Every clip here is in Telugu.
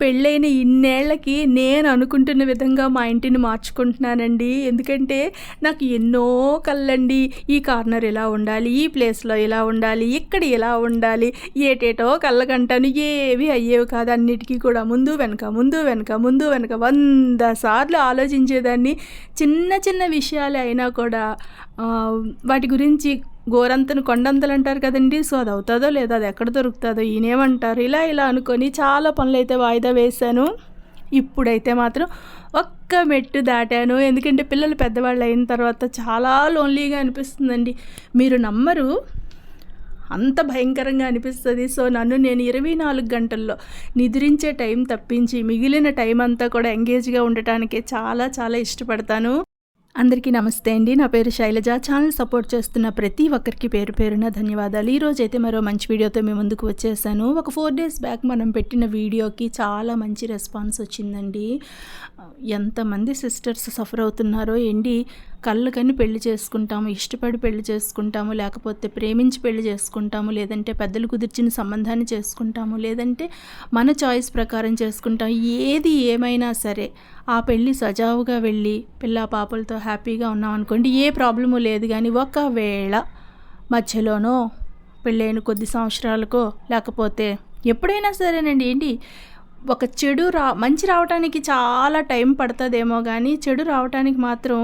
పెళ్ళైన ఇన్నేళ్ళకి నేను అనుకుంటున్న విధంగా మా ఇంటిని మార్చుకుంటున్నానండి. ఎందుకంటే నాకు ఎన్నో కళ్ళండి. ఈ కార్నర్ ఇలా ఉండాలి? ఈ ప్లేస్లో ఇలా ఉండాలి? ఇక్కడ ఇలా ఉండాలి? ఏటేటో కళ్ళకంటాను. ఏవి అయ్యేవి కాదు. అన్నిటికీ కూడా ముందు వెనక ముందు వెనక ముందు వెనక వంద సార్లు ఆలోచించేదాన్ని. చిన్న చిన్న విషయాలే అయినా కూడా వాటి గురించి గోరంతను కొండంతలు అంటారు కదండి. సో అది అవుతుందో లేదో అది ఎక్కడ దొరుకుతుందో ఈయనేమంటారు. ఇలా ఇలా అనుకొని చాలా పనులు అయితే వాయిదా వేశాను. ఇప్పుడైతే మాత్రం ఒక్క మెట్టు దాటాను. ఎందుకంటే పిల్లలు పెద్దవాళ్ళు అయిన తర్వాత చాలా లోన్లీగా అనిపిస్తుందండి. మీరు నమ్మరు అంత భయంకరంగా అనిపిస్తుంది. సో నన్ను నేను ఇరవై నాలుగు గంటల్లో నిద్రించే టైం తప్పించి మిగిలిన టైం అంతా కూడా ఎంగేజ్గా ఉండటానికి చాలా చాలా ఇష్టపడతాను. అందరికీ నమస్తే అండి. నా పేరు శైలజ. ఛానల్ సపోర్ట్ చేస్తున్న ప్రతి ఒక్కరికి పేరు పేరున ధన్యవాదాలు. ఈరోజు అయితే మరో మంచి వీడియోతో మీ ముందుకు వచ్చేసాను. ఒక ఫోర్ డేస్ బ్యాక్ మనం పెట్టిన వీడియోకి చాలా మంచి రెస్పాన్స్ వచ్చిందండి. ఎంతమంది సిస్టర్స్ సఫర్ అవుతున్నారో ఏంటి? కళ్ళు కని పెళ్ళి చేసుకుంటాము ఇష్టపడి పెళ్ళి చేసుకుంటాము లేకపోతే ప్రేమించి పెళ్ళి చేసుకుంటాము లేదంటే పెద్దలు కుదిర్చిన సంబంధాన్ని చేసుకుంటాము లేదంటే మన చాయిస్ ప్రకారం చేసుకుంటాం ఏది ఏమైనా సరే ఆ పెళ్ళి సజావుగా వెళ్ళి పిల్ల పాపలతో హ్యాపీగా ఉన్నాం అనుకోండి ఏ ప్రాబ్లము లేదు కానీ ఒకవేళ మధ్యలోనో పెళ్ళైన కొద్ది సంవత్సరాలకో లేకపోతే ఎప్పుడైనా సరేనండి. ఏంటి? ఒక చెడు రా మంచి రావడానికి చాలా టైం పడుతుందేమో కానీ చెడు రావడానికి మాత్రం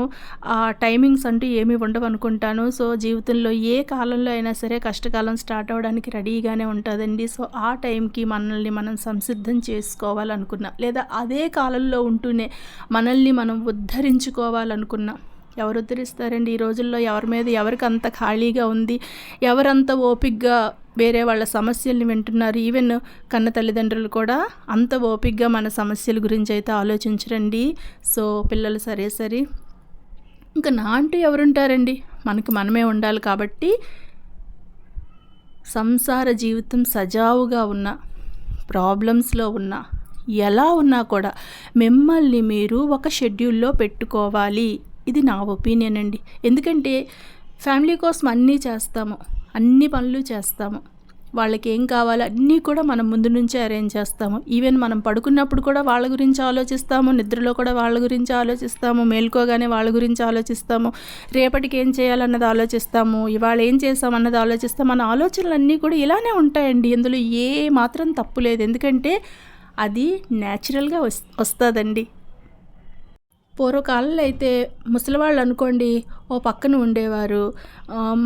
ఆ టైమింగ్స్ అంటూ ఏమీ ఉండవు అనుకుంటాను. సో జీవితంలో ఏ కాలంలో అయినా సరే కష్టకాలం స్టార్ట్ అవ్వడానికి రెడీగానే ఉంటుందండి. సో ఆ టైంకి మనల్ని మనం సంసిద్ధం చేసుకోవాలనుకున్నా లేదా అదే కాలంలో ఉంటూనే మనల్ని మనం ఉద్ధరించుకోవాలనుకున్నా ఎవరు ఉద్ధరిస్తారండి? ఈ రోజుల్లో ఎవరి మీద ఎవరికి అంత ఖాళీగా ఉంది? ఎవరంత ఓపిగ్గా వేరే వాళ్ళ సమస్యల్ని వింటున్నారు? ఈవెన్ కన్న తల్లిదండ్రులు కూడా అంత ఓపిగ్గా మన సమస్యల గురించి అయితే ఆలోచించరండి. సో పిల్లలు సరే సరే. ఇంకా నా అంటూ ఎవరుంటారండి? మనకి మనమే ఉండాలి కాబట్టి సంసార జీవితం సజావుగా ఉన్న ప్రాబ్లమ్స్లో ఉన్న ఎలా ఉన్నా కూడా మిమ్మల్ని మీరు ఒక షెడ్యూల్లో పెట్టుకోవాలి. ఇది నా ఒపీనియన్ అండి. ఎందుకంటే ఫ్యామిలీ కోసం అన్నీ చేస్తాము. అన్ని పనులు చేస్తాము. వాళ్ళకి ఏం కావాలో అన్నీ కూడా మనం ముందు నుంచే అరేంజ్ చేస్తాము. ఈవెన్ మనం పడుకున్నప్పుడు కూడా వాళ్ళ గురించి ఆలోచిస్తాము. నిద్రలో కూడా వాళ్ళ గురించి ఆలోచిస్తాము. మేల్కోగానే వాళ్ళ గురించి ఆలోచిస్తాము. రేపటికి ఏం చేయాలన్నది ఆలోచిస్తాము. ఇవాళ ఏం చేస్తాం అన్నది ఆలోచిస్తాం మన ఆలోచనలు అన్నీ కూడా ఇలానే ఉంటాయండి. ఇందులో ఏ మాత్రం తప్పు లేదు. ఎందుకంటే అది న్యాచురల్గా వస్ వస్తుందండి. పూర్వకాలంలో అయితే ముసలివాళ్ళు అనుకోండి ఓ పక్కన ఉండేవారు.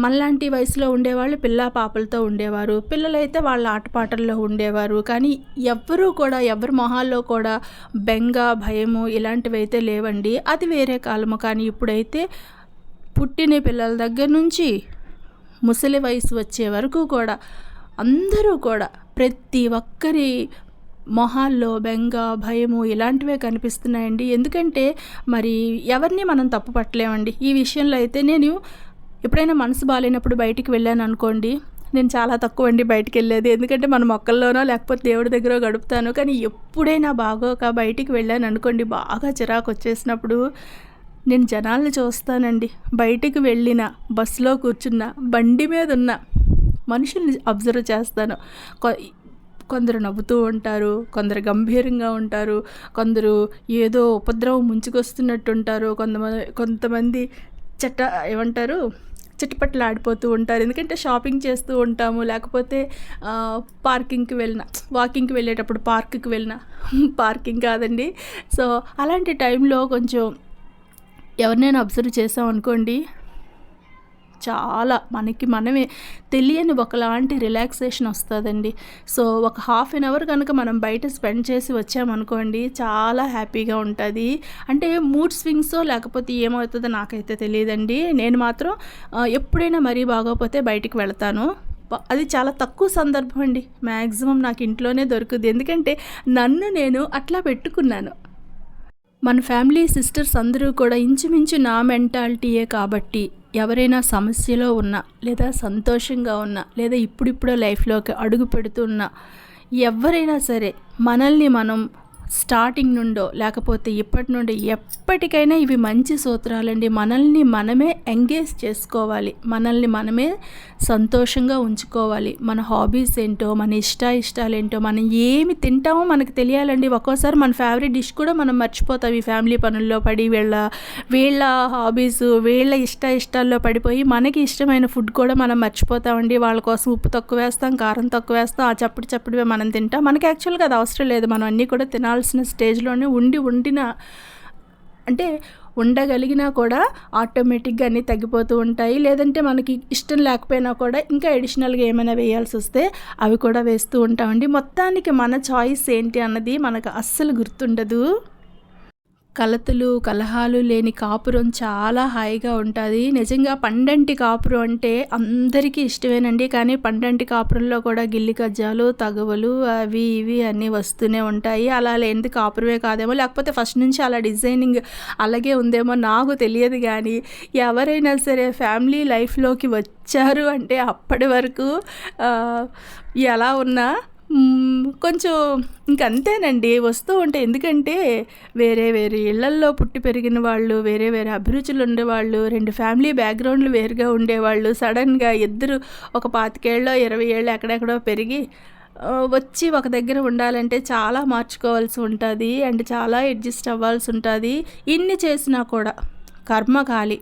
మనలాంటి వయసులో ఉండేవాళ్ళు పిల్ల పాపలతో ఉండేవారు. పిల్లలైతే వాళ్ళ ఆటపాటల్లో ఉండేవారు. కానీ ఎవ్వరూ కూడా ఎవరి మొహాల్లో కూడా బెంగ భయము ఇలాంటివి అయితే లేవండి. అది వేరే కాలము. కానీ ఇప్పుడైతే పుట్టిన పిల్లల దగ్గర నుంచి ముసలి వయసు వచ్చే వరకు కూడా అందరూ కూడా ప్రతి ఒక్కరి మొహాల్లో బెంగ భయము ఇలాంటివే కనిపిస్తున్నాయండి. ఎందుకంటే మరి ఎవరిని మనం తప్పు పట్టలేమండి. ఈ విషయంలో అయితే నేను ఎప్పుడైనా మనసు బాగాలేనప్పుడు బయటికి వెళ్ళాను అనుకోండి నేను చాలా తక్కువ అండి బయటికి వెళ్ళేది ఎందుకంటే మన మొక్కల్లోనో లేకపోతే దేవుడి దగ్గర గడుపుతాను. కానీ ఎప్పుడైనా బాగోక బయటికి వెళ్ళాను అనుకోండి బాగా చిరాకు వచ్చేసినప్పుడు నేను జనాల్ని చూస్తానండి. బయటికి వెళ్ళిన బస్సులో కూర్చున్న బండి మీద ఉన్న మనుషుల్ని అబ్జర్వ్ చేస్తాను. కొందరు నవ్వుతూ ఉంటారు కొందరు గంభీరంగా ఉంటారు కొందరు ఏదో ఉపద్రవం ముంచుకొస్తున్నట్టు ఉంటారు కొంతమంది కొంతమంది చట్ట ఏమంటారు చిట్టపట్లు ఆడిపోతూ ఉంటారు. ఎందుకంటే షాపింగ్ చేస్తూ ఉంటాము లేకపోతే పార్కింగ్కి వెళ్ళిన వాకింగ్కి వెళ్ళేటప్పుడు పార్క్కి వెళ్ళిన పార్కింగ్ కాదండి. సో అలాంటి టైంలో కొంచెం ఎవరినైనా అబ్జర్వ్ చేసాం అనుకోండి చాలా మనకి మనమే తెలియని ఒకలాంటి రిలాక్సేషన్ వస్తుందండి. సో ఒక హాఫ్ అన్ అవర్ కనుక మనం బయట స్పెండ్ చేసి వచ్చామనుకోండి చాలా హ్యాపీగా ఉంటుంది. అంటే మూడ్ స్వింగ్సో లేకపోతే ఏమవుతుందో నాకైతే తెలియదండి. నేను మాత్రం ఎప్పుడైనా మరీ బాగోకపోతే బయటికి వెళ్తాను. అది చాలా తక్కువ సందర్భం అండి. మ్యాక్సిమం నాకు ఇంట్లోనే దొరుకుతుంది ఎందుకంటే నన్ను నేను అట్లా పెట్టుకున్నాను. మన ఫ్యామిలీ సిస్టర్స్ అందరూ కూడా ఇంచుమించు నా మెంటాలిటీయే కాబట్టి ఎవరైనా సమస్యలో ఉన్నా లేదా సంతోషంగా ఉన్నా లేదా ఇప్పుడిప్పుడే లైఫ్లోకి అడుగు పెడుతున్నా ఎవరైనా సరే మనల్ని మనం స్టార్టింగ్ నుండో లేకపోతే ఇప్పటి నుండి ఎప్పటికైనా ఇవి మంచి సూత్రాలండి. మనల్ని మనమే ఎంగేజ్ చేసుకోవాలి. మనల్ని మనమే సంతోషంగా ఉంచుకోవాలి. మన హాబీస్ ఏంటో మన ఇష్ట ఇష్టాలు ఏంటో మనం ఏమి తింటామో మనకు తెలియాలండి. ఒక్కోసారి మన ఫేవరెట్ డిష్ కూడా మనం మర్చిపోతాం. ఈ ఫ్యామిలీ పనుల్లో పడి వీళ్ళ వీళ్ళ హాబీస్ వీళ్ళ ఇష్ట ఇష్టాల్లో పడిపోయి మనకి ఇష్టమైన ఫుడ్ కూడా మనం మర్చిపోతామండి. వాళ్ళ కోసం ఉప్పు తక్కువ వేస్తాం కారం తక్కువ వేస్తాం ఆ చప్పుడు చప్పుడువే మనం తింటాం. మనకి యాక్చువల్గా అది అవసరం లేదు. మనం అన్నీ కూడా తినాల్సిన స్టేజ్లోనే ఉండి ఉండిన అంటే ఉండగలిగినా కూడా ఆటోమేటిక్గా అన్నీ తగ్గిపోతూ ఉంటాయి. లేదంటే మనకి ఇష్టం లేకపోయినా కూడా ఇంకా అడిషనల్గా ఏమైనా వేయాల్సి వస్తే అవి కూడా వేస్తూ ఉంటామండి. మొత్తానికి మన చాయిస్ ఏంటి అన్నది మనకు అస్సలు గుర్తుండదు. కలతలు కలహాలు లేని కాపురం చాలా హాయిగా ఉంటుంది. నిజంగా పండంటి కాపురం అంటే అందరికీ ఇష్టమేనండి. కానీ పండంటి కాపురంలో కూడా గిల్లి కజ్జాలు తగవలు అవి ఇవి అన్నీ వస్తూనే ఉంటాయి. అలా లేనిది కాపురమే కాదేమో. లేకపోతే ఫస్ట్ నుంచి అలా డిజైనింగ్ అలాగే ఉందేమో నాకు తెలియదు కానీ ఎవరైనా సరే ఫ్యామిలీ లైఫ్లోకి వచ్చారు అంటే అప్పటి వరకు ఎలా ఉన్నా కొంచెం ఇంకంతేనండి. వస్తూ ఉంటాయి ఎందుకంటే వేరే వేరే ఇళ్ళల్లో పుట్టి పెరిగిన వాళ్ళు వేరే వేరే అభిరుచులు ఉండేవాళ్ళు రెండు ఫ్యామిలీ బ్యాక్గ్రౌండ్లు వేరుగా ఉండేవాళ్ళు సడన్గా ఇద్దరు ఒక పాతికేళ్ళో ఇరవై ఏళ్ళు ఎక్కడెక్కడో పెరిగి వచ్చి ఒక దగ్గర ఉండాలంటే చాలా మార్చుకోవాల్సి ఉంటుంది. అండ్ చాలా అడ్జస్ట్ అవ్వాల్సి ఉంటుంది. ఇన్ని చేసినా కూడా కర్మ ఖాళీ.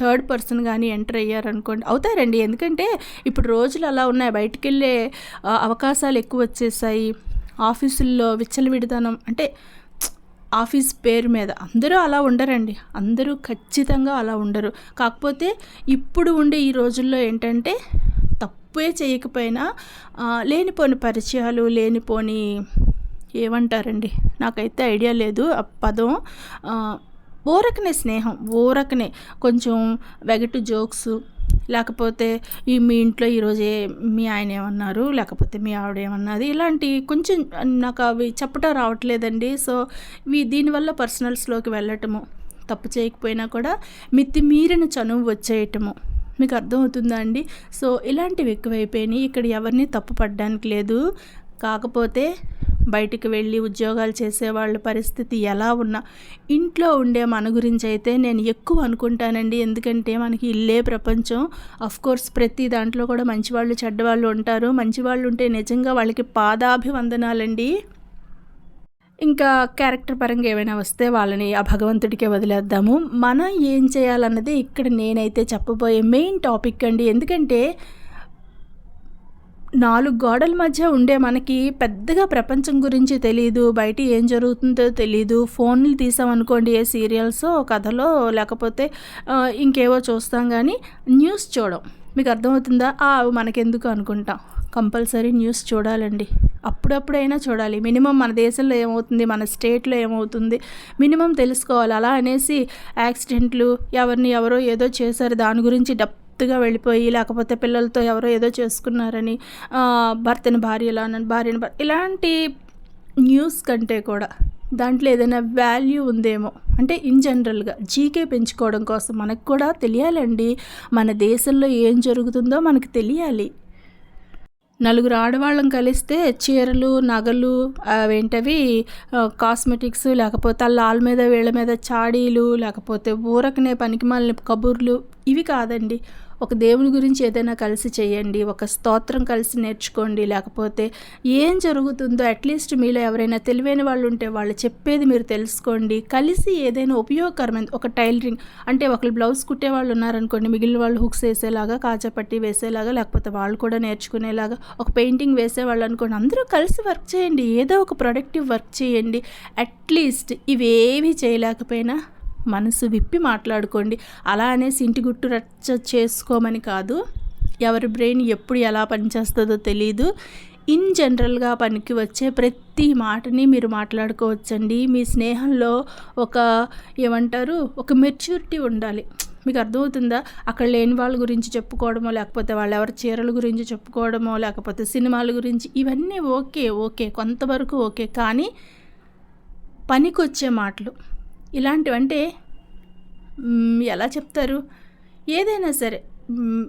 థర్డ్ పర్సన్ కానీ ఎంటర్ అయ్యారనుకోండి అవుతారండి. ఎందుకంటే ఇప్పుడు రోజులు అలా ఉన్నాయి. బయటికి వెళ్ళే అవకాశాలు ఎక్కువ వచ్చేసాయి. ఆఫీసుల్లో విచ్చలవిడితనం అంటే ఆఫీస్ పేరు మీద అందరూ అలా ఉండరండి. అందరూ ఖచ్చితంగా అలా ఉండరు. కాకపోతే ఇప్పుడు ఉండే ఈ రోజుల్లో ఏంటంటే తప్పే చేయకపోయినా లేనిపోని పరిచయాలు లేనిపోని ఏమంటారండి? నాకైతే ఐడియా లేదు. ఆ పదం ఊరకనే స్నేహం ఊరకనే కొంచెం వెగటు జోక్స్. లేకపోతే ఈ మీ ఇంట్లో ఈరోజే మీ ఆయన ఏమన్నారు లేకపోతే మీ ఆవిడ ఏమన్నది ఇలాంటి కొంచెం నాకు అవి చెప్పటం రావట్లేదండి. సో ఇవి దీనివల్ల పర్సనల్స్లోకి వెళ్ళటము తప్పు చేయకపోయినా కూడా మితిమీరిన చనువు వచ్చేయటము. మీకు అర్థమవుతుందా అండి? సో ఇలాంటివి ఎక్కువైపోయినాయి. ఇక్కడ ఎవరిని తప్పు పడడానికి లేదు. కాకపోతే బయటికి వెళ్ళి ఉద్యోగాలు చేసేవాళ్ళ పరిస్థితి ఎలా ఉన్నా ఇంట్లో ఉండే మన గురించి అయితే నేను ఎక్కువ అనుకుంటానండి. ఎందుకంటే మనకి ఇల్లే ప్రపంచం. కోర్స్ ప్రతి దాంట్లో కూడా మంచివాళ్ళు చెడ్డవాళ్ళు ఉంటారు. మంచివాళ్ళు ఉంటే నిజంగా వాళ్ళకి పాదాభివందనాలండి. ఇంకా క్యారెక్టర్ పరంగా ఏమైనా వస్తే వాళ్ళని ఆ భగవంతుడికే వదిలేద్దాము. మనం ఏం చేయాలన్నది ఇక్కడ నేనైతే చెప్పబోయే మెయిన్ టాపిక్ అండి. ఎందుకంటే నాలుగు గోడల మధ్య ఉండే మనకి పెద్దగా ప్రపంచం గురించి తెలియదు బయట ఏం జరుగుతుందో తెలియదు ఫోన్లు తీసామనుకోండి ఏ సీరియల్స్ కథలో లేకపోతే ఇంకేవో చూస్తాం కానీ న్యూస్ చూడం. మీకు అర్థమవుతుందా? అవి మనకెందుకు అనుకుంటాం. కంపల్సరీ న్యూస్ చూడాలండి. అప్పుడప్పుడైనా చూడాలి. మినిమం మన దేశంలో ఏమవుతుంది? మన స్టేట్లో ఏమవుతుంది? మినిమం తెలుసుకోవాలి. అలా అనేసి యాక్సిడెంట్లు ఎవరిని ఎవరో ఏదో చేశారు. దాని గురించి డప్ డెప్త్గా వెళ్ళిపోయి లేకపోతే పిల్లలతో ఎవరో ఏదో చేసుకున్నారని భర్తని భార్యలా భార్యని ఇలాంటి న్యూస్ కంటే కూడా దాంట్లో ఏదైనా వాల్యూ ఉందేమో అంటే ఇన్ జనరల్గా జీకే పెంచుకోవడం కోసం మనకు కూడా తెలియాలండి. మన దేశంలో ఏం జరుగుతుందో మనకు తెలియాలి. నలుగురు ఆడవాళ్ళం కలిస్తే చీరలు నగలు అవేంటవి కాస్మెటిక్స్ లేకపోతే లాల్ మీద వీళ్ళ మీద చాడీలు లేకపోతే ఊరకనే పనికిమాలిన కబుర్లు ఇవి కాదండి. ఒక దేవుని గురించి ఏదైనా కలిసి చేయండి ఒక స్తోత్రం కలిసి నేర్చుకోండి లేకపోతే ఏం జరుగుతుందో అట్లీస్ట్ మీలో ఎవరైనా తెలివైన వాళ్ళు ఉంటే వాళ్ళు చెప్పేది మీరు తెలుసుకోండి. కలిసి ఏదైనా ఉపయోగకరమైన ఒక టైలరింగ్ అంటే ఒకళ్ళు బ్లౌజ్ కుట్టే వాళ్ళు ఉన్నారనుకోండి మిగిలిన వాళ్ళు హుక్స్ వేసేలాగా కాజాపట్టి వేసేలాగా లేకపోతే వాళ్ళు కూడా నేర్చుకునేలాగా ఒక పెయింటింగ్ వేసేవాళ్ళు అనుకోండి అందరూ కలిసి వర్క్ చేయండి ఏదో ఒక ప్రొడక్టివ్ వర్క్ చేయండి. అట్లీస్ట్ ఇవేవి చేయలేకపోయినా మనసు విప్పి మాట్లాడుకోండి. అలా అనేసి ఇంటి గుట్టు రచ్చ చేసుకోమని కాదు. ఎవరి బ్రెయిన్ ఎప్పుడు ఎలా పనిచేస్తుందో తెలియదు ఇన్ జనరల్గా పనికి వచ్చే ప్రతి మాటని మీరు మాట్లాడుకోవచ్చండి. మీ స్నేహంలో ఒక ఏమంటారు? ఒక మెచ్యూరిటీ ఉండాలి. మీకు అర్థమవుతుందా? అక్కడ లేని వాళ్ళ గురించి చెప్పుకోవడమో లేకపోతే వాళ్ళు ఎవరి చీరల గురించి చెప్పుకోవడమో లేకపోతే సినిమాల గురించి ఇవన్నీ ఓకే ఓకే. కొంతవరకు ఓకే. కానీ పనికొచ్చే మాటలు ఇలాంటివంటే ఎలా చెప్తారు? ఏదైనా సరే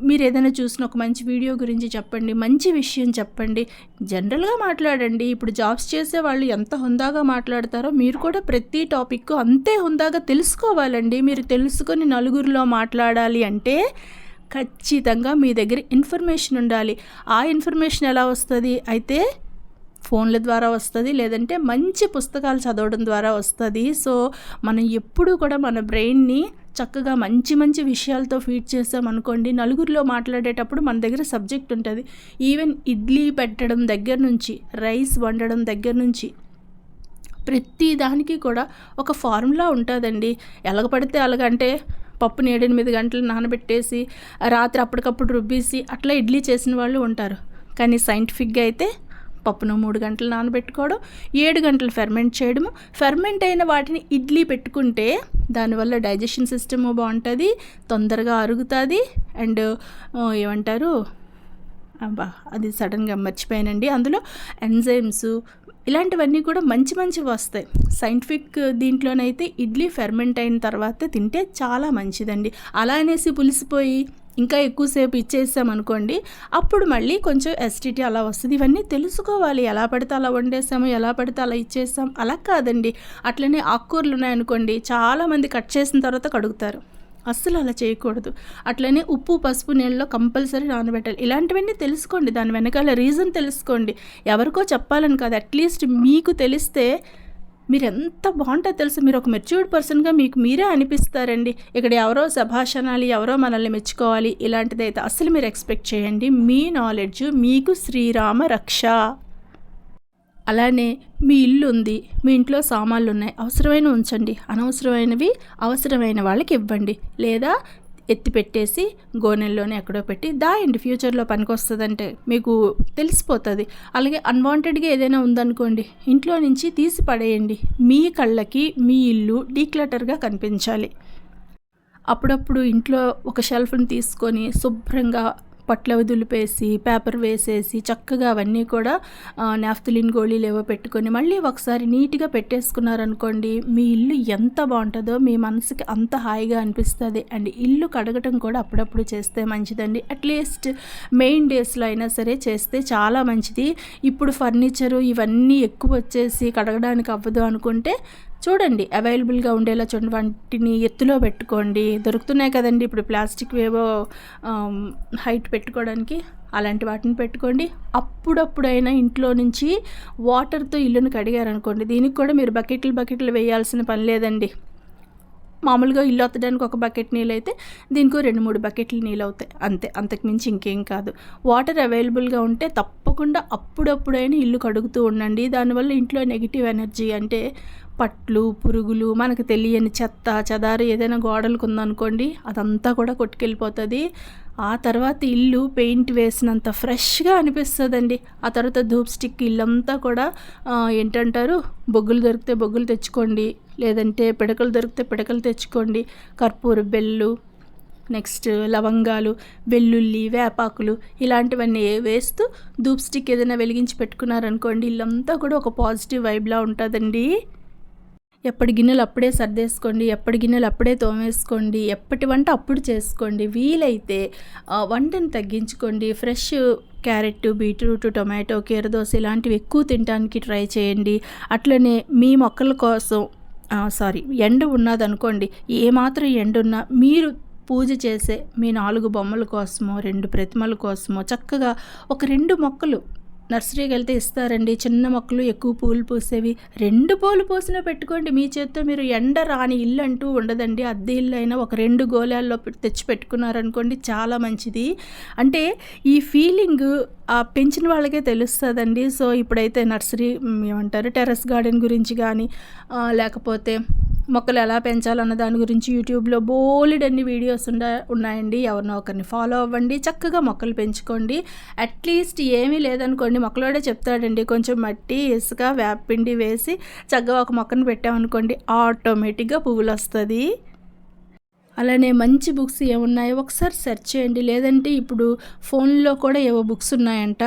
మీరు ఏదైనా చూసిన ఒక మంచి వీడియో గురించి చెప్పండి మంచి విషయం చెప్పండి జనరల్గా మాట్లాడండి. ఇప్పుడు జాబ్స్ చేసే వాళ్ళు ఎంత హుందాగా మాట్లాడతారో మీరు కూడా ప్రతి టాపిక్ అంతే హుందాగా తెలుసుకోవాలండి. మీరు తెలుసుకొని నలుగురిలో మాట్లాడాలి అంటే ఖచ్చితంగా మీ దగ్గర ఇన్ఫర్మేషన్ ఉండాలి. ఆ ఇన్ఫర్మేషన్ ఎలా వస్తుంది? అయితే ఫోన్ల ద్వారా వస్తుంది లేదంటే మంచి పుస్తకాలు చదవడం ద్వారా వస్తుంది. సో మనం ఎప్పుడూ కూడా మన బ్రెయిన్ని చక్కగా మంచి మంచి విషయాలతో ఫీడ్ చేసామనుకోండి నలుగురిలో మాట్లాడేటప్పుడు మన దగ్గర సబ్జెక్ట్ ఉంటుంది. ఈవెన్ ఇడ్లీ పెట్టడం దగ్గర నుంచి రైస్ వండడం దగ్గర నుంచి ప్రతి దానికి కూడా ఒక ఫార్ములా ఉంటుందండి. ఎలాగ పడితే అలాగంటే పప్పుని ఏడెనిమిది గంటలు నానబెట్టేసి రాత్రి అప్పటికప్పుడు రుబ్బేసి అట్లా ఇడ్లీ చేసిన వాళ్ళు ఉంటారు. కానీ సైంటిఫిక్గా అయితే పప్పును మూడు గంటలు నానబెట్టుకోవడం ఏడు గంటలు ఫెర్మెంట్ చేయడము. ఫెర్మెంట్ అయిన వాటిని ఇడ్లీ పెట్టుకుంటే దానివల్ల డైజెషన్ సిస్టము బాగుంటుంది తొందరగా అరుగుతుంది అండ్ ఏమంటారు? అబ్బా అది సడన్గా మర్చిపోయానండి. అందులో ఎంజైమ్స్ ఇలాంటివన్నీ కూడా మంచి మంచివి వస్తాయి. సైంటిఫిక్ దీంట్లోనైతే ఇడ్లీ ఫెర్మెంట్ అయిన తర్వాత తింటే చాలా మంచిదండి. అలా అనేసి పులిసిపోయి ఇంకా ఎక్కువసేపు ఇచ్చేసామనుకోండి అప్పుడు మళ్ళీ కొంచెం ఎస్టిటీ అలా వస్తుంది. ఇవన్నీ తెలుసుకోవాలి. ఎలా పడితే అలా వండేసాము ఎలా పడితే అలా ఇచ్చేసాం. అలా కాదండి. అట్లనే ఆకుకూరలు ఉన్నాయనుకోండి చాలామంది కట్ చేసిన తర్వాత కడుగుతారు. అస్సలు అలా చేయకూడదు. అట్లనే ఉప్పు పసుపు నీళ్ళలో కంపల్సరీ నానబెట్టాలి. ఇలాంటివన్నీ తెలుసుకోండి. దాని వెనకాల రీజన్ తెలుసుకోండి. ఎవరికో చెప్పాలని కాదు. అట్లీస్ట్ మీకు తెలిస్తే మీరు ఎంత బాగుంటుందో తెలుసు మీరు ఒక మెచ్యూర్డ్ పర్సన్గా మీకు మీరే అనిపిస్తారండి. ఇక్కడ ఎవరో సభాషణాలు ఎవరో మనల్ని మెచ్చుకోవాలి ఇలాంటిదైతే అసలు మీరు ఎక్స్పెక్ట్ చేయండి. మీ నాలెడ్జ్ మీకు శ్రీరామ రక్ష. అలానే మీ ఇల్లు ఉంది మీ ఇంట్లో సామాన్లు ఉన్నాయి అవసరమైన ఉంచండి. అనవసరమైనవి అవసరమైన వాళ్ళకి ఇవ్వండి. లేదా ఎత్తి పెట్టేసి గోనెల్లోనే ఎక్కడో పెట్టి దాయండి ఫ్యూచర్లో పనికొస్తుందంటే మీకు తెలిసిపోతుంది. అలాగే అన్వాంటెడ్గా ఏదైనా ఉందనుకోండి ఇంట్లో నుంచి తీసి పడేయండి. మీ కళ్ళకి మీ ఇల్లు డీక్లటర్గా కనిపించాలి. అప్పుడప్పుడు ఇంట్లో ఒక షెల్ఫ్ని తీసుకొని శుభ్రంగా పట్ల దులిపేసి పేపర్ వేసేసి చక్కగా అవన్నీ కూడా నాఫ్తలిన్ గోళీలు ఏవో పెట్టుకొని మళ్ళీ ఒకసారి నీట్గా పెట్టేసుకున్నారనుకోండి మీ ఇల్లు ఎంత బాగుంటుందో మీ మనసుకి అంత హాయిగా అనిపిస్తుంది. అండ్ ఇల్లు కడగటం కూడా అప్పుడప్పుడు చేస్తే మంచిదండి. అట్లీస్ట్ మెయిన్ డేస్లో అయినా సరే చేస్తే చాలా మంచిది. ఇప్పుడు ఫర్నిచరు ఇవన్నీ ఎక్కువ వచ్చేసి కడగడానికి అవ్వదు అనుకుంటే చూడండి అవైలబుల్గా ఉండేలా చూడండి. వాటిని ఎత్తులో పెట్టుకోండి. దొరుకుతున్నాయి కదండి ఇప్పుడు ప్లాస్టిక్ ఏవో హైట్ పెట్టుకోవడానికి. అలాంటి వాటిని పెట్టుకోండి. అప్పుడప్పుడైనా ఇంట్లో నుంచి వాటర్తో ఇల్లును కడిగారనుకోండి దీనికి కూడా మీరు బకెట్లు బకెట్లు వేయాల్సిన పని లేదండి. మామూలుగా ఇల్లు వత్తడానికి ఒక బకెట్ నీళ్ళు అయితే దీనికి రెండు మూడు బకెట్లు నీళ్ళు అవుతాయి అంతే అంతకుమించి ఇంకేం కాదు. వాటర్ అవైలబుల్గా ఉంటే తప్పకుండా అప్పుడప్పుడైనా ఇల్లు కడుగుతూ ఉండండి. దానివల్ల ఇంట్లో నెగిటివ్ ఎనర్జీ అంటే పట్లు పురుగులు మనకు తెలియని చెత్త చెదారు ఏదైనా గోడలకు ఉందనుకోండి అదంతా కూడా కొట్టుకెళ్ళిపోతుంది. ఆ తర్వాత ఇల్లు పెయింట్ వేసినంత ఫ్రెష్గా అనిపిస్తుందండి. ఆ తర్వాత ధూప్ స్టిక్ ఇల్లంతా కూడా ఏంటంటారు? బొగ్గులు దొరికితే బొగ్గులు తెచ్చుకోండి లేదంటే పిడకలు దొరికితే పిడకలు తెచ్చుకోండి. కర్పూర బెల్లు నెక్స్ట్ లవంగాలు వెల్లుల్లి వేపాకులు ఇలాంటివన్నీ వేస్తూ ధూప్ స్టిక్ ఏదైనా వెలిగించి పెట్టుకున్నారనుకోండి ఇల్లంతా కూడా ఒక పాజిటివ్ వైబ్లా ఉంటుందండి. ఎప్పటి గిన్నెలు అప్పుడే సర్దేసుకోండి ఎప్పటి గిన్నెలు అప్పుడే తోమేసుకోండి ఎప్పటి వంట అప్పుడు చేసుకోండి వీలైతే వంటను తగ్గించుకోండి. ఫ్రెష్ క్యారెట్ బీట్రూట్ టొమాటో కీరదోస ఇలాంటివి ఎక్కువ తినడానికి ట్రై చేయండి. అట్లనే మీ మొక్కల కోసం సారీ ఎండ ఉన్నదనుకోండి ఏమాత్రం ఎండ ఉన్నా మీరు పూజ చేసే మీ నాలుగు బొమ్మల కోసమో రెండు ప్రతిమల కోసమో చక్కగా ఒక రెండు మొక్కలు నర్సరీకి వెళ్తే ఇస్తారండి. చిన్న మొక్కలు ఎక్కువ పూలు పూసేవి. రెండు పూలు పూసిన పెట్టుకోండి. మీ చేత్తో మీరు ఎండ రాని ఇల్లు అంటూ ఉండదండి. అద్దె ఇల్లు అయినా ఒక రెండు గోళాల్లో తెచ్చి పెట్టుకున్నారనుకోండి చాలా మంచిది. అంటే ఈ ఫీలింగ్ ఆ పెంచిన వాళ్ళకే తెలుస్తుందండి. సో ఇప్పుడైతే నర్సరీ ఏమంటారు టెర్రస్ గార్డెన్ గురించి కానీ లేకపోతే మొక్కలు ఎలా పెంచాలన్న దాని గురించి యూట్యూబ్లో బోలెడన్ని వీడియోస్ ఉండ ఉన్నాయండి. ఎవరినో ఒకరిని ఫాలో అవ్వండి చక్కగా మొక్కలు పెంచుకోండి. అట్లీస్ట్ ఏమీ లేదనుకోండి మొక్కలోడే చెప్తాడండి కొంచెం మట్టి ఇసుక వేపపిండి వేసి చక్కగా ఒక మొక్కను పెట్టామనుకోండి ఆటోమేటిక్గా పువ్వులు వస్తుంది అలానే మంచి బుక్స్ ఏమున్నాయో ఒకసారి సెర్చ్ చేయండి. లేదంటే ఇప్పుడు ఫోన్లో కూడా ఏవో బుక్స్ ఉన్నాయంట.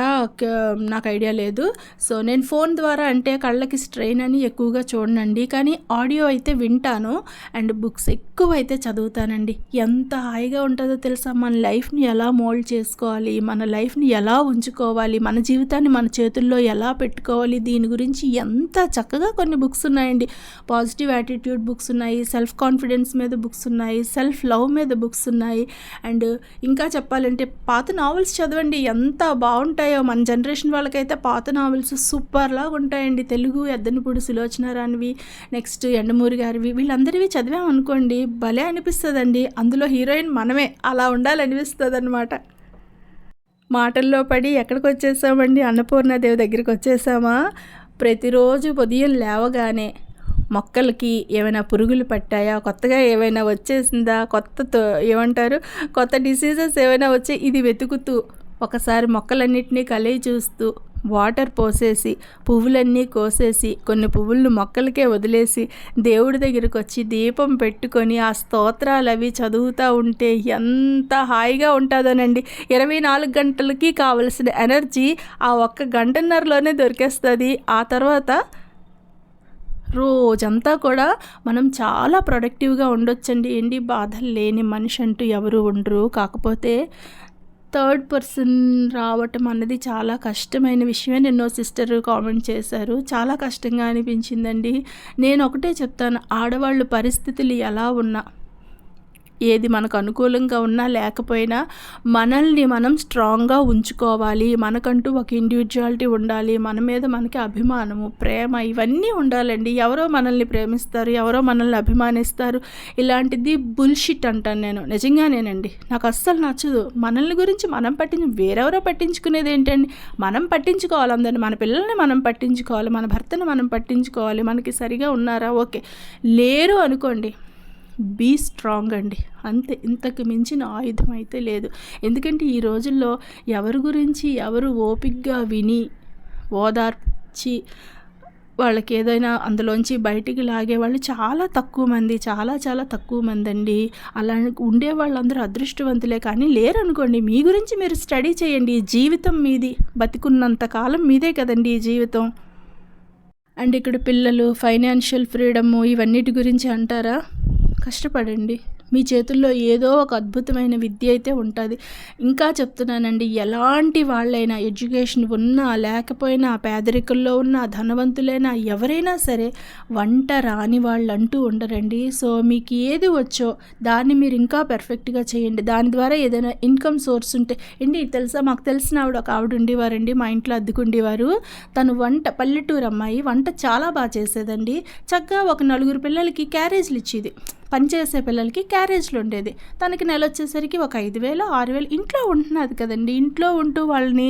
నాకు ఐడియా లేదు. సో నేను ఫోన్ ద్వారా అంటే కళ్ళకి స్ట్రెయిన్ అని ఎక్కువగా చూడనండి. కానీ ఆడియో అయితే వింటాను. అండ్ బుక్స్ ఎక్కువ అయితే చదువుతానండి. ఎంత హాయిగా ఉంటుందో తెలుసా? మన లైఫ్ని ఎలా మోల్డ్ చేసుకోవాలి? మన లైఫ్ని ఎలా ఉంచుకోవాలి? మన జీవితాన్ని మన చేతుల్లో ఎలా పెట్టుకోవాలి? దీని గురించి ఎంత చక్కగా కొన్ని బుక్స్ ఉన్నాయండి. పాజిటివ్ యాటిట్యూడ్ బుక్స్ ఉన్నాయి. సెల్ఫ్ కాన్ఫిడెన్స్ మీద బుక్స్ ఉన్నాయి. సెల్ఫ్ లవ్ మీద బుక్స్ ఉన్నాయి. అండ్ ఇంకా చెప్పాలంటే పాత నావెల్స్ చదవండి ఎంత బాగుంటాయో. మన జనరేషన్ వాళ్ళకైతే పాత నావెల్స్ సూపర్లాగా ఉంటాయండి. తెలుగు ఎద్దనపూడి సులోచనారానివి నెక్స్ట్ ఎండమూరి గారివి వీళ్ళందరివి చదివామనుకోండి భలే అనిపిస్తుందండి. అందులో హీరోయిన్ మనమే అలా ఉండాలనిపిస్తుంది అనమాట మాటల్లో పడి ఎక్కడికి వచ్చేసామండి అన్నపూర్ణాదేవి దగ్గరికి వచ్చేసామా ప్రతిరోజు ఉదయం లేవగానే. మొక్కలకి ఏమైనా పురుగులు పట్టాయా? కొత్తగా ఏమైనా వచ్చేసిందా? కొత్త ఏమంటారు? కొత్త డిసీజెస్ ఏమైనా వచ్చే ఇది వెతుకుతూ ఒకసారి మొక్కలన్నింటినీ కలిగి చూస్తూ వాటర్ పోసేసి పువ్వులన్నీ కోసేసి కొన్ని పువ్వులను మొక్కలకే వదిలేసి దేవుడి దగ్గరికి వచ్చి దీపం పెట్టుకొని ఆ స్తోత్రాలు అవి చదువుతూ ఉంటే ఎంత హాయిగా ఉంటుందోనండి. ఇరవై నాలుగు గంటలకి కావలసిన ఎనర్జీ ఆ ఒక్క గంటన్నరలోనే దొరికేస్తుంది. ఆ తర్వాత రోజంతా కూడా మనం చాలా ప్రొడక్టివ్గా ఉండొచ్చండి. ఏంటి? బాధలు లేని మనిషి అంటూ ఎవరు ఉండరు. కాకపోతే థర్డ్ పర్సన్ రావటం అన్నది చాలా కష్టమైన విషయమే. నిన్నో సిస్టర్ కామెంట్ చేశారు. చాలా కష్టంగా అనిపించిందండి. నేను ఒకటే చెప్తాను. ఆడవాళ్ళు పరిస్థితులు ఎలా ఉన్నా ఏది మనకు అనుకూలంగా ఉన్నా లేకపోయినా మనల్ని మనం స్ట్రాంగ్గా ఉంచుకోవాలి. మనకంటూ ఒక ఇండివిజువాలిటీ ఉండాలి. మన మీద మనకి అభిమానము ప్రేమ ఇవన్నీ ఉండాలండి. ఎవరో మనల్ని ప్రేమిస్తారు ఎవరో మనల్ని అభిమానిస్తారు. ఇలాంటిది బుల్షిట్ అంటాను నేను. నిజంగానేనండి. నాకు అస్సలు నచ్చదు. మనల్ని గురించి మనం పట్టించు వేరెవరో పట్టించుకునేది ఏంటండి? మనం పట్టించుకోవాలి అందరిని. మన పిల్లల్ని మనం పట్టించుకోవాలి. మన భర్తను మనం పట్టించుకోవాలి. మనకి సరిగా ఉన్నారా? ఓకే. లేరు అనుకోండి. బీ స్ట్రాంగ్ అండి. అంతే ఇంతకు మించిన ఆయుధం అయితే లేదు. ఎందుకంటే ఈ రోజుల్లో ఎవరి గురించి ఎవరు ఓపిక్గా విని ఓదార్చి వాళ్ళకి ఏదైనా అందులోంచి బయటికి లాగే వాళ్ళు చాలా తక్కువ మంది చాలా చాలా తక్కువ మంది అండి. అలా ఉండే వాళ్ళందరూ అదృష్టవంతులే కానీ లేరనుకోండి మీ గురించి మీరు స్టడీ చేయండి. జీవితం మీది బతికున్నంత కాలం మీదే కదండి ఈ జీవితం. అండ్ ఇక్కడ పిల్లలు ఫైనాన్షియల్ ఫ్రీడమ్ ఇవన్నిటి గురించి అంటారా? కష్టపడండి. మీ చేతుల్లో ఏదో ఒక అద్భుతమైన విద్య అయితే ఉంటుంది. ఇంకా చెప్తున్నానండి ఎలాంటి వాళ్ళైనా ఎడ్యుకేషన్ ఉన్నా లేకపోయినా పేదరికంలో ఉన్న ధనవంతులైనా ఎవరైనా సరే వంట రాని వాళ్ళు అంటూ ఉండరండి. సో మీకు ఏది వచ్చో దాన్ని మీరు ఇంకా పర్ఫెక్ట్గా చేయండి. దాని ద్వారా ఏదైనా ఇన్కమ్ సోర్స్ ఉంటే ఏంటి తెలుసా? మాకు తెలిసిన ఆవిడ ఒక ఆవిడ ఉండేవారండి మా ఇంట్లో అద్దుకుండేవారు. తను వంట పల్లెటూరు అమ్మాయి వంట చాలా బాగా చేసేదండి. చక్కగా ఒక నలుగురు పిల్లలకి క్యారేజ్లు ఇచ్చేది. పనిచేసే పిల్లలకి క్యారేజ్లు ఉండేది. తనకి నెల వచ్చేసరికి ఒక ఐదు వేలు ఆరు వేలు ఇంట్లో ఉంటున్నది కదండి. ఇంట్లో ఉంటూ వాళ్ళని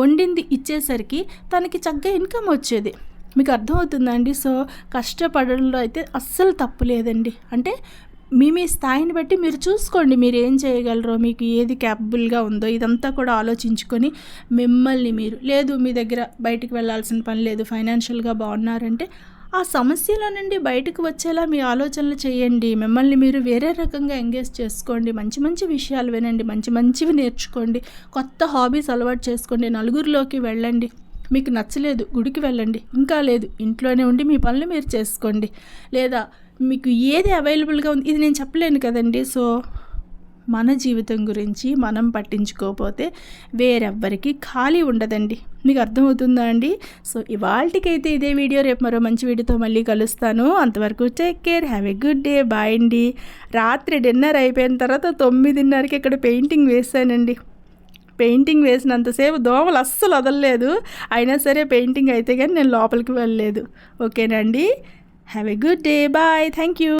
వండింది ఇచ్చేసరికి తనకి చక్కగా ఇన్కమ్ వచ్చేది. మీకు అర్థమవుతుందా అండి? సో కష్టపడంలో అయితే అస్సలు తప్పు లేదండి. అంటే మీ మీ స్థాయిని బట్టి మీరు చూసుకోండి. మీరు ఏం చేయగలరో మీకు ఏది క్యాపబుల్గా ఉందో ఇదంతా కూడా ఆలోచించుకొని మిమ్మల్ని మీరు లేదు మీ దగ్గర బయటికి వెళ్ళాల్సిన పని లేదు ఫైనాన్షియల్గా బాగున్నారంటే ఆ సమస్యల నుండి బయటకు వచ్చేలా మీ ఆలోచనలు చేయండి. మిమ్మల్ని మీరు వేరే రకంగా ఎంగేజ్ చేసుకోండి. మంచి మంచి విషయాలు వినండి. మంచి మంచివి నేర్చుకోండి. కొత్త హాబీస్ అలవాటు చేసుకోండి. నలుగురిలోకి వెళ్ళండి. మీకు నచ్చలేదు గుడికి వెళ్ళండి. ఇంకా లేదు ఇంట్లోనే ఉండి మీ పనులు మీరు చేసుకోండి. లేదా మీకు ఏది అవైలబుల్గా ఉంది ఇది నేను చెప్పలేను కదండి. సో మన జీవితం గురించి మనం పట్టించుకోకపోతే వేరెవ్వరికి ఖాళీ ఉండదండి. మీకు అర్థమవుతుందా అండి? సో ఇవాళకైతే ఇదే వీడియో. రేపు మరో మంచి వీడియోతో మళ్ళీ కలుస్తాను. అంతవరకు take care have a good day bye అండి. రాత్రి డిన్నర్ అయిపోయిన తర్వాత తొమ్మిదిన్నరకి ఇక్కడ పెయింటింగ్ వేసానండి. పెయింటింగ్ వేసినంతసేపు దోమలు అస్సలు వదలలేదు. అయినా సరే పెయింటింగ్ అయితే కానీ నేను లోపలికి వెళ్ళలేదు. ఓకేనండి have a good day bye thank you